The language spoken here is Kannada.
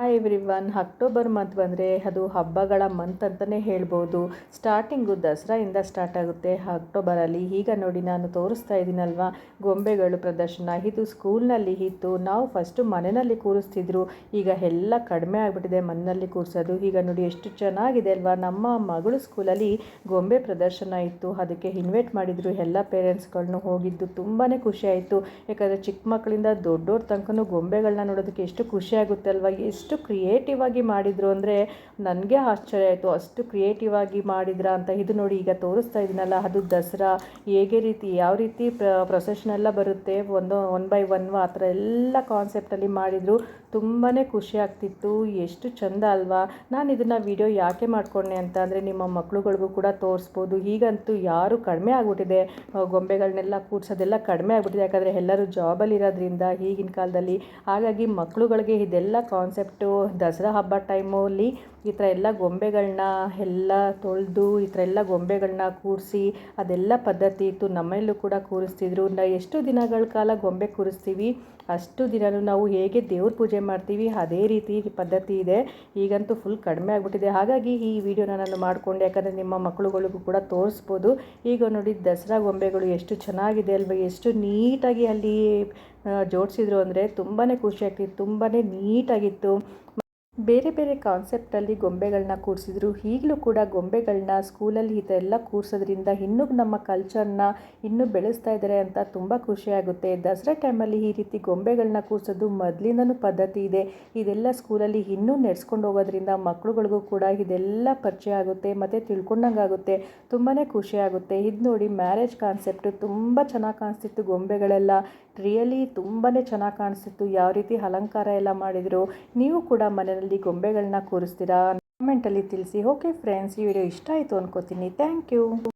Hi everyone October month ಬಂದರೆ ಅದು ಹಬ್ಬಗಳ ಮಂತ್ ಅಂತಲೇ ಹೇಳ್ಬೋದು. ಸ್ಟಾರ್ಟಿಂಗು ದಸರಾಯಿಂದ ಸ್ಟಾರ್ಟ್ ಆಗುತ್ತೆ. ಅಕ್ಟೋಬರಲ್ಲಿ ಈಗ ನೋಡಿ ನಾನು ತೋರಿಸ್ತಾ ಇದ್ದೀನಲ್ವ ಗೊಂಬೆಗಳು ಪ್ರದರ್ಶನ. ಇದು ಸ್ಕೂಲ್ನಲ್ಲಿ ಇತ್ತು. ನಾವು ಫಸ್ಟು ಮನೆಯಲ್ಲಿ ಕೂರಿಸ್ತಿದ್ರು. ಈಗ ಎಲ್ಲ ಕಡಿಮೆ ಆಗಿಬಿಟ್ಟಿದೆ ಮನೆಯಲ್ಲಿ ಕೂರಿಸೋದು. ಈಗ ನೋಡಿ ಎಷ್ಟು ಚೆನ್ನಾಗಿದೆ ಅಲ್ವಾ? ನಮ್ಮ ಮಗಳು ಸ್ಕೂಲಲ್ಲಿ ಗೊಂಬೆ ಪ್ರದರ್ಶನ ಇತ್ತು. ಅದಕ್ಕೆ ಇನ್ವೈಟ್ ಮಾಡಿದರು. ಎಲ್ಲ ಪೇರೆಂಟ್ಸ್ಗಳನ್ನೂ ಹೋಗಿದ್ದು. ತುಂಬಾ ಖುಷಿಯಾಯಿತು ಯಾಕಂದರೆ ಚಿಕ್ಕ ಮಕ್ಕಳಿಂದ ದೊಡ್ಡೋರ ತನಕನೂ ಗೊಂಬೆಗಳನ್ನ ನೋಡೋದಕ್ಕೆ ಎಷ್ಟು ಖುಷಿ ಆಗುತ್ತೆ ಅಲ್ವಾ? ಎಷ್ಟು ಕ್ರಿಯೇಟಿವ್ ಆಗಿ ಮಾಡಿದರು ಅಂದರೆ ನನಗೆ ಆಶ್ಚರ್ಯ ಆಯಿತು, ಅಷ್ಟು ಕ್ರಿಯೇಟಿವ್ ಆಗಿ ಮಾಡಿದ್ರ ಅಂತ. ಇದು ನೋಡಿ ಈಗ ತೋರಿಸ್ತಾ ಇದ್ದೀನಲ್ಲ ಅದು ದಸರಾ, ಹೇಗೆ ರೀತಿ, ಯಾವ ರೀತಿ ಪ್ರೊಸೆಷನ್ ಎಲ್ಲ ಬರುತ್ತೆ. ಒಂದು ಒನ್ ಬೈ ಒನ್ ಆ ಥರ ಎಲ್ಲ ಕಾನ್ಸೆಪ್ಟಲ್ಲಿ ಮಾಡಿದರು. ತುಂಬಾ ಖುಷಿ ಆಗ್ತಿತ್ತು. ಎಷ್ಟು ಚಂದ ಅಲ್ವಾ? ನಾನು ಇದನ್ನು ವಿಡಿಯೋ ಯಾಕೆ ಮಾಡ್ಕೊಂಡೆ ಅಂತ ಅಂದರೆ ನಿಮ್ಮ ಮಕ್ಕಳುಗಳಿಗೂ ಕೂಡ ತೋರಿಸ್ಬೋದು. ಈಗಂತೂ ಯಾರು ಕಡಿಮೆ ಆಗಿಬಿಟ್ಟಿದೆ. ಗೊಂಬೆಗಳನ್ನೆಲ್ಲ ಕೂಡ್ಸೋದೆಲ್ಲ ಕಡಿಮೆ ಆಗ್ಬಿಟ್ಟಿದೆ. ಯಾಕಂದರೆ ಎಲ್ಲರೂ ಜಾಬಲ್ಲಿರೋದ್ರಿಂದ ಈಗಿನ ಕಾಲದಲ್ಲಿ ಹಾಗಾಗಿ ಮಕ್ಕಳುಗಳಿಗೆ ಇದೆಲ್ಲ ಕಾನ್ಸೆಪ್ಟು ದಸರಾ ಹಬ್ಬ ಟೈಮಲ್ಲಿ ಈ ಥರ ಎಲ್ಲ ಗೊಂಬೆಗಳನ್ನ ಎಲ್ಲ ತೊಳೆದು ಈ ಥರ ಎಲ್ಲ ಗೊಂಬೆಗಳನ್ನ ಕೂರಿಸಿ ಅದೆಲ್ಲ ಪದ್ಧತಿ ಇತ್ತು. ನಮ್ಮಲ್ಲೂ ಕೂಡ ಕೂರಿಸ್ತಿದ್ರು. ಎಷ್ಟು ದಿನಗಳ ಕಾಲ ಗೊಂಬೆ ಕೂರಿಸ್ತೀವಿ, ಅಷ್ಟು ದಿನವೂ ನಾವು ಹೇಗೆ ದೇವ್ರ ಪೂಜೆ ಮಾಡ್ತೀವಿ, ಅದೇ ರೀತಿ ಪದ್ಧತಿ ಇದೆ. ಈಗಂತೂ ಫುಲ್ ಕಡಿಮೆ ಆಗಿಬಿಟ್ಟಿದೆ. ಹಾಗಾಗಿ ಈ ವಿಡಿಯೋನ ನಾನು ಮಾಡಿಕೊಂಡೆ. ಯಾಕಂದರೆ ನಿಮ್ಮ ಮಕ್ಕಳುಗಳಿಗೂ ಕೂಡ ತೋರಿಸ್ಬೋದು. ಈಗ ನೋಡಿ ದಸರಾ ಗೊಂಬೆಗಳು ಎಷ್ಟು ಚೆನ್ನಾಗಿದೆ ಅಲ್ವ? ಎಷ್ಟು ನೀಟಾಗಿ ಅಲ್ಲಿ ಜೋಡಿಸಿದ್ರು ಅಂದರೆ ತುಂಬಾ ಖುಷಿಯಾಗ್ತಿತ್ತು ತುಂಬಾ ನೀಟಾಗಿತ್ತು. ಬೇರೆ ಬೇರೆ ಕಾನ್ಸೆಪ್ಟಲ್ಲಿ ಗೊಂಬೆಗಳನ್ನ ಕೂರಿಸಿದ್ರು. ಈಗಲೂ ಕೂಡ ಗೊಂಬೆಗಳನ್ನ ಸ್ಕೂಲಲ್ಲಿ ಈ ಥರ ಎಲ್ಲ ಕೂರಿಸೋದ್ರಿಂದ ಇನ್ನೂ ನಮ್ಮ ಕಲ್ಚರ್ನ ಇನ್ನೂ ಬೆಳೆಸ್ತಾ ಇದ್ದಾರೆ ಅಂತ ತುಂಬ ಖುಷಿಯಾಗುತ್ತೆ ದಸರಾ ಟೈಮಲ್ಲಿ ಈ ರೀತಿ ಗೊಂಬೆಗಳನ್ನ ಕೂರಿಸೋದು ಮೊದಲಿಂದನೂ ಪದ್ಧತಿ ಇದೆ. ಇದೆಲ್ಲ ಸ್ಕೂಲಲ್ಲಿ ಇನ್ನೂ ನಡೆಸ್ಕೊಂಡು ಹೋಗೋದ್ರಿಂದ ಮಕ್ಕಳುಗಳಿಗೂ ಕೂಡ ಇದೆಲ್ಲ ಪರಿಚಯ ಆಗುತ್ತೆ, ಮತ್ತು ತಿಳ್ಕೊಂಡಂಗೆ ಆಗುತ್ತೆ. ತುಂಬಾ ಖುಷಿಯಾಗುತ್ತೆ ಇದು ನೋಡಿ ಮ್ಯಾರೇಜ್ ಕಾನ್ಸೆಪ್ಟು ತುಂಬ ಚೆನ್ನಾಗಿ ಕಾಣಿಸ್ತಿತ್ತು ಗೊಂಬೆಗಳೆಲ್ಲ. ರಿಯಲಿ ತುಂಬಾ ಚೆನ್ನಾಗಿ ಕಾಣಿಸ್ತಿತ್ತು. ಯಾವ ರೀತಿ ಅಲಂಕಾರ ಎಲ್ಲ ಮಾಡಿದರು. ನೀವು ಕೂಡ ಮನೆಯಲ್ಲಿ ಗೊಂಬೆಗಳನ್ನ ಕೂರಿಸ್ತೀರಾ ಕಮೆಂಟಲ್ಲಿ ತಿಳಿಸಿ. ಓಕೆ ಫ್ರೆಂಡ್ಸ್ ಈ ವಿಡಿಯೋ ಇಷ್ಟ ಆಯಿತು ಅನ್ಕೋತೀನಿ. Thank you